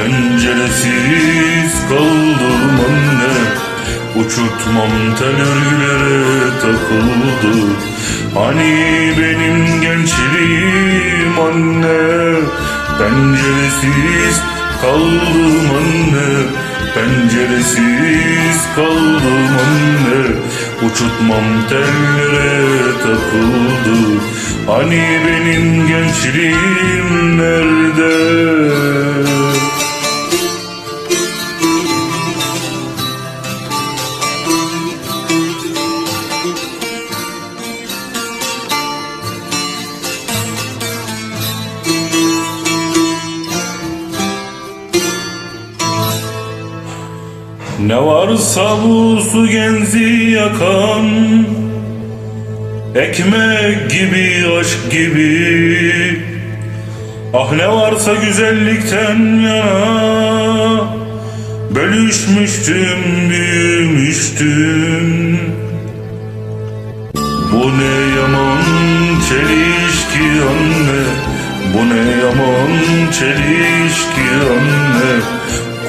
Penceresiz kaldım anne. Uçurtmam tel örgülere takıldı. Hani benim gençliğim anne? Penceresiz kaldım anne. Penceresiz kaldım anne. Uçurtmam tellere takıldı. Hani benim gençliğim nerede? Ne varsa bu su genzi yakan Ekmek gibi aşk gibi. Ah ne varsa güzellikten yana Bölüşmüştüm büyümüştüm. Bu ne yaman çelişki anne Bu ne yaman çelişki anne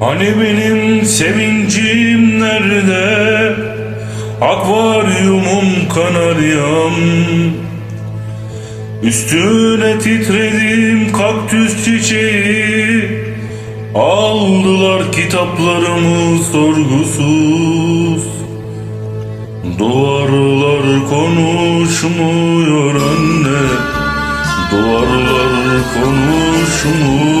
Hani benim sevincim nerede? Akvaryumum kanaryam. Üstüne titredim kaktüs çiçeği. Aldılar kitaplarımı sorgusuz. Duvarlar konuşmuyor anne. Duvarlar konuşmuyor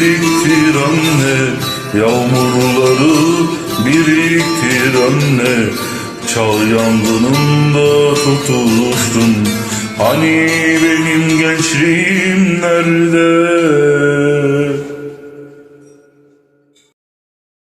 biriktir anne. Yağmurları biriktir anne. Çağ yangınında tutuştum Hani benim gençliğim nerede